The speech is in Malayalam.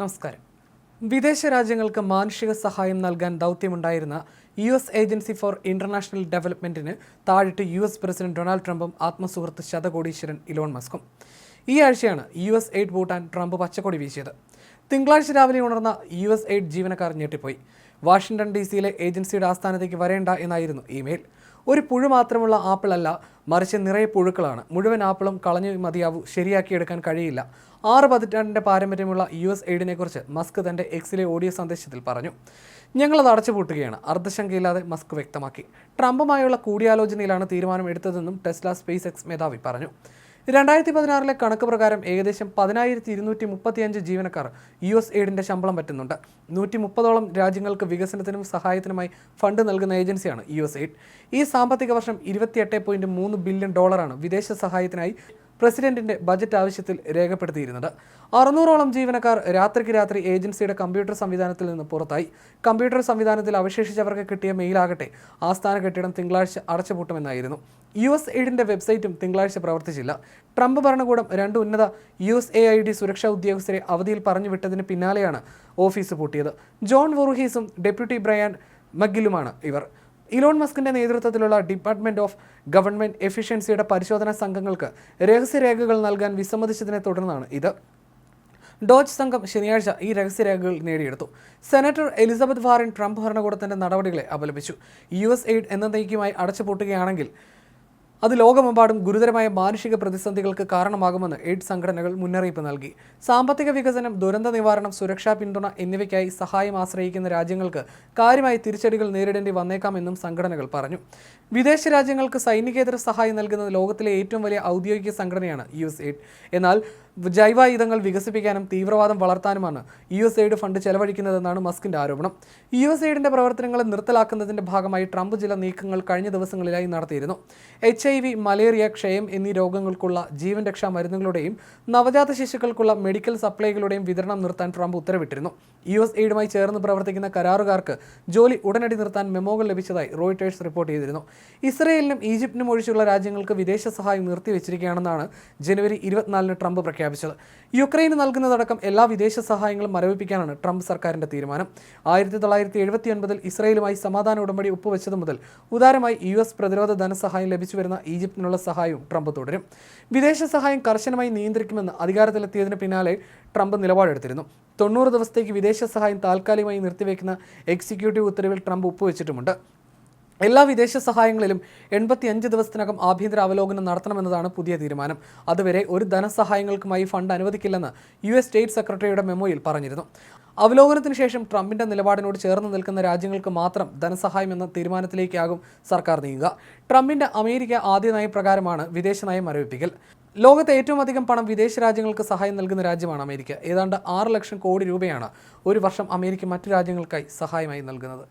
നമസ്കാരം. വിദേശ രാജ്യങ്ങൾക്ക് മാനുഷിക സഹായം നൽകാൻ ദൗത്യമുണ്ടായിരുന്ന U S agency for international ഡെവലപ്മെന്റിന് താഴിട്ട് യു എസ് പ്രസിഡന്റ് ഡൊണാൾഡ് ട്രംപും ആത്മസുഹൃത്ത് ശതകോടീശ്വരൻ ഇലോൺ മസ്കും. ഈ ആഴ്ചയാണ് യു എസ് എയ്ഡ് പൂട്ടാൻ ട്രംപ് പച്ചക്കൊടി വീശിയത്. തിങ്കളാഴ്ച രാവിലെ ഉണർന്ന യു എസ് എയ്ഡ് ജീവനക്കാർ ഞെട്ടിപ്പോയി. വാഷിംഗ്ടൺ ഡി സിയിലെ ഏജൻസിയുടെ ആസ്ഥാനത്തേക്ക് വരേണ്ട എന്നായിരുന്നു ഇമെയിൽ. ഒരു പുഴു മാത്രമുള്ള ആപ്പിൾ അല്ല മറിച്ച് നിറയെ പുഴുക്കളാണ്. മുഴുവൻ ആപ്പിളും കളഞ്ഞു മതിയാവൂ ശരിയാക്കിയെടുക്കാൻ കഴിയില്ല. ആറ് പതിറ്റാണ്ടിന്റെ പാരമ്പര്യമുള്ള യു എസ് എയ്ഡിനെക്കുറിച്ച് മസ്ക് തന്റെ എക്സിലെ ഓഡിയോ സന്ദേശത്തിൽ പറഞ്ഞു. ഞങ്ങളത് അടച്ചുപൂട്ടുകയാണ് അർദ്ധശങ്കയില്ലാതെ മസ്ക് വ്യക്തമാക്കി. ട്രംപുമായുള്ള കൂടിയാലോചനയിലാണ് തീരുമാനം എടുത്തതെന്നും ടെസ്ല സ്പേസ് എക്സ് മേധാവി പറഞ്ഞു. രണ്ടായിരത്തി പതിനാറിലെ കണക്ക് പ്രകാരം ഏകദേശം പതിനായിരത്തി ഇരുന്നൂറ്റി മുപ്പത്തിയഞ്ച് ജീവനക്കാർ യു എസ് എയ്ഡിന്റെ ശമ്പളം പറ്റുന്നുണ്ട്. നൂറ്റി മുപ്പതോളം രാജ്യങ്ങൾക്ക് വികസനത്തിനും സഹായത്തിനുമായി ഫണ്ട് നൽകുന്ന ഏജൻസിയാണ് യു എസ് എയ്ഡ്. ഈ സാമ്പത്തിക വർഷം ഇരുപത്തിയെട്ട് പോയിന്റ് മൂന്ന് ബില്യൺ ഡോളറാണ് വിദേശ സഹായത്തിനായി പ്രസിഡന്റിന്റെ ബജറ്റ് ആവശ്യത്തിൽ രേഖപ്പെടുത്തിയിരുന്നത്. അറുന്നൂറോളം ജീവനക്കാർ രാത്രിക്ക് രാത്രി ഏജൻസിയുടെ കമ്പ്യൂട്ടർ സംവിധാനത്തിൽ നിന്ന് പുറത്തായി. കമ്പ്യൂട്ടർ സംവിധാനത്തിൽ അവശേഷിച്ചവർക്ക് കിട്ടിയ മെയിലാകട്ടെ ആസ്ഥാന കെട്ടിടം തിങ്കളാഴ്ച അടച്ചുപൂട്ടുമെന്നായിരുന്നു. യു എസ് എയ്ഡിന്റെ വെബ്സൈറ്റും തിങ്കളാഴ്ച പ്രവർത്തിച്ചില്ല. ട്രംപ് ഭരണകൂടം രണ്ട് ഉന്നത U S A I D സുരക്ഷാ ഉദ്യോഗസ്ഥരെ അവധിയിൽ പറഞ്ഞു വിട്ടതിന് പിന്നാലെയാണ് ഓഫീസ് പൂട്ടിയത്. ജോൺ വൊറുഹീസും ഡെപ്യൂട്ടി ബ്രയാൻ മഗ്ഗിലുമാണ് ഇവർ. ഇലോൺ മസ്കിന്റെ നേതൃത്വത്തിലുള്ള ഡിപ്പാർട്ട്മെന്റ് ഓഫ് ഗവൺമെന്റ് എഫിഷ്യൻസിയുടെ പരിശോധനാ സംഘങ്ങൾക്ക് രഹസ്യരേഖകൾ നൽകാൻ വിസമ്മതിച്ചതിനെ തുടർന്നാണ് ഇത്. ഡോജ് സംഘം ശനിയാഴ്ച ഈ രഹസ്യരേഖകൾ നേടിയെടുത്തു. സെനറ്റർ എലിസബത്ത് വാറിൻ ട്രംപ് ഭരണകൂടത്തിന്റെ നടപടികളെ അപലപിച്ചു. യു എസ് എയ്ഡ് എന്നേക്കുമായി അടച്ചുപൂട്ടുകയാണെങ്കിൽ അത് ലോകമെമ്പാടും ഗുരുതരമായ മാനുഷിക പ്രതിസന്ധികൾക്ക് കാരണമാകുമെന്ന് എയ്ഡ് സംഘടനകൾ മുന്നറിയിപ്പ് നൽകി. സാമ്പത്തിക വികസനം ദുരന്ത നിവാരണം സുരക്ഷാ പിന്തുണ എന്നിവയ്ക്കായി സഹായം ആശ്രയിക്കുന്ന രാജ്യങ്ങൾക്ക് കാര്യമായ തിരിച്ചടികൾ നേരിടേണ്ടി വന്നേക്കാമെന്നും സംഘടനകൾ പറഞ്ഞു. വിദേശ രാജ്യങ്ങൾക്ക് സൈനികേതര സഹായം നൽകുന്നത് ലോകത്തിലെ ഏറ്റവും വലിയ ഔദ്യോഗിക സംഘടനയാണ് യു എസ് എയ്ഡ്. എന്നാൽ ജൈവായുധങ്ങൾ വികസിപ്പിക്കാനും തീവ്രവാദം വളർത്താനുമാണ് യു എസ് എയ്ഡ് ഫണ്ട് ചെലവഴിക്കുന്നതെന്നാണ് മസ്കിന്റെ ആരോപണം. യു എസ് എയ്ഡിന്റെ പ്രവർത്തനങ്ങളെ നിർത്തലാക്കുന്നതിന്റെ ഭാഗമായി ട്രംപ് ചില നീക്കങ്ങൾ കഴിഞ്ഞ ദിവസങ്ങളിലായി നടത്തിയിരുന്നു. എച്ച്. ഐ വി മലേറിയ ക്ഷയം എന്നീ രോഗങ്ങൾക്കുള്ള ജീവൻ രക്ഷാ മരുന്നുകളുടെയും നവജാത ശിശുക്കൾക്കുള്ള മെഡിക്കൽ സപ്ലൈകളുടെയും വിതരണം നിർത്താൻ ട്രംപ് ഉത്തരവിട്ടിരുന്നു. യു എസ് എയ്ഡുമായി ചേർന്ന് പ്രവർത്തിക്കുന്ന കരാറുകാർക്ക് ജോലി ഉടനടി നിർത്താൻ മെമ്മോകൾ ലഭിച്ചതായി റോയിട്ടേഴ്സ് റിപ്പോർട്ട് ചെയ്തിരുന്നു. ഇസ്രയേലിനും ഈജിപ്തിനും ഒഴിച്ചുള്ള രാജ്യങ്ങൾക്ക് വിദേശ സഹായം നിർത്തിവെച്ചിരിക്കുകയാണെന്നാണ് ജനുവരി ഇരുപത്തിനാലിന് ട്രംപ് പ്രഖ്യാപിച്ചത്. യുക്രൈന് നൽകുന്നതടക്കം എല്ലാ വിദേശ സഹായങ്ങളും മരവിപ്പിക്കാനാണ് ട്രംപ് സർക്കാരിന്റെ തീരുമാനം. ആയിരത്തി തൊള്ളായിരത്തി എഴുപത്തി ഒൻപതിൽ ഇസ്രയേലുമായി സമാധാന ഉടമ്പടി ഒപ്പുവെച്ചത് മുതൽ ഉദാരമായി യു എസ് പ്രതിരോധ ധനസഹായം ലഭിച്ചു വരുന്ന ഈജിപ്തിനുള്ള സഹായവും ട്രംപ് തുടരും. വിദേശ സഹായം കർശനമായി നിയന്ത്രിക്കുമെന്ന് അധികാരത്തിലെത്തിയതിന് പിന്നാലെ ട്രംപ് നിലപാടെടുത്തിരുന്നു. തൊണ്ണൂറ് ദിവസത്തേക്ക് വിദേശ സഹായം താൽക്കാലികമായി നിർത്തിവെക്കുന്ന എക്സിക്യൂട്ടീവ് ഉത്തരവിൽ ട്രംപ് ഒപ്പുവെച്ചിട്ടുമുണ്ട്. എല്ലാ വിദേശ സഹായങ്ങളിലും എൺപത്തി അഞ്ച് ദിവസത്തിനകം ആഭ്യന്തര അവലോകനം നടത്തണമെന്നതാണ് പുതിയ തീരുമാനം. അതുവരെ ഒരു ധനസഹായങ്ങൾക്കുമായി ഫണ്ട് അനുവദിക്കില്ലെന്ന് യു എസ് സ്റ്റേറ്റ് സെക്രട്ടറിയുടെ മെമ്മോയിൽ പറഞ്ഞിരുന്നു. അവലോകനത്തിന് ശേഷം ട്രംപിന്റെ നിലപാടിനോട് ചേർന്ന് നിൽക്കുന്ന രാജ്യങ്ങൾക്ക് മാത്രം ധനസഹായം എന്ന തീരുമാനത്തിലേക്കാകും സർക്കാർ നീങ്ങുക. ട്രംപിന്റെ അമേരിക്ക ആദ്യ നയപ്രകാരമാണ് വിദേശ നയം മരവിപ്പിക്കൽ. ലോകത്തെ ഏറ്റവും അധികം പണം വിദേശ രാജ്യങ്ങൾക്ക് സഹായം നൽകുന്ന രാജ്യമാണ് അമേരിക്ക. ഏതാണ്ട് ആറ് ലക്ഷം കോടി രൂപയാണ് ഒരു വർഷം അമേരിക്ക മറ്റു രാജ്യങ്ങൾക്കായി സഹായമായി നൽകുന്നത്.